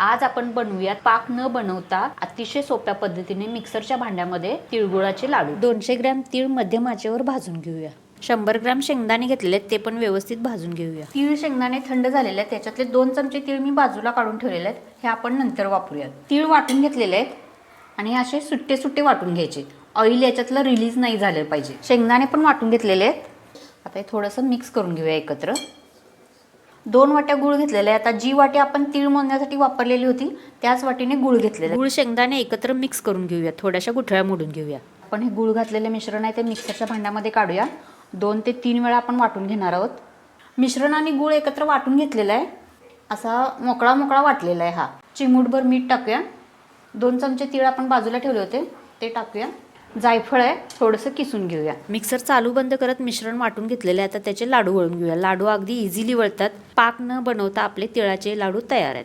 आज आपण बनवूयात पाक न बनवता अतिशय सोप्या पद्धतीने मिक्सरच्या भांड्यामध्ये तिळगुळाचे लाडू. दोनशे ग्रॅम तीळ मध्यम आचेवर भाजून घेऊया. शंभर ग्रॅम शेंगदाणे घेतलेले आहेत ते पण व्यवस्थित भाजून घेऊया. तीळ शेंगदाणे थंड झालेले आहेत त्याच्यातले दोन चमचे तीळ मी बाजूला काढून ठेवलेले आहेत. हे आपण नंतर वापरूयात. तीळ वाटून घेतलेले आहेत आणि असे सुट्टे सुट्टे वाटून घ्यायचे. ऑइल याच्यातलं रिलीज नाही झालं पाहिजे. शेंगदाणे पण वाटून घेतलेले आहेत. आता हे थोडंसं मिक्स करून घेऊया एकत्र. दोन वाट्या गुळ घेतलेला आहे आता जी वाटी आपण तीळ मोजण्यासाठी वापरलेली होती त्याच वाटीने गुळ घेतलेला गुळ शेंगदाणे एकत्र मिक्स करून घेऊया. थोड्याशा गुठळ्या मोडून घेऊया. आपण हे गुळ घातलेले मिश्रण आहे ते मिक्सरच्या भांड्यामध्ये काढूया. दोन ते तीन वेळा आपण वाटून घेणार आहोत. मिश्रण आणि गुळ एकत्र वाटून घेतलेला आहे. असा मोकळा मोकळा वाटलेला आहे हा. चिमूटभर मीठ टाकूया. दोन चमचे तीळ आपण बाजूला ठेवले होते ते टाकूया. जायफळ आहे थोडंसं किसून घेऊया. मिक्सर चालू बंद करत मिश्रण वाटून घेतलेले आहे आता त्याचे लाडू वळून घेऊया. लाडू अगदी इझिली वळतात. पाक न बनवता आपले तिळाचे लाडू तयार आहेत.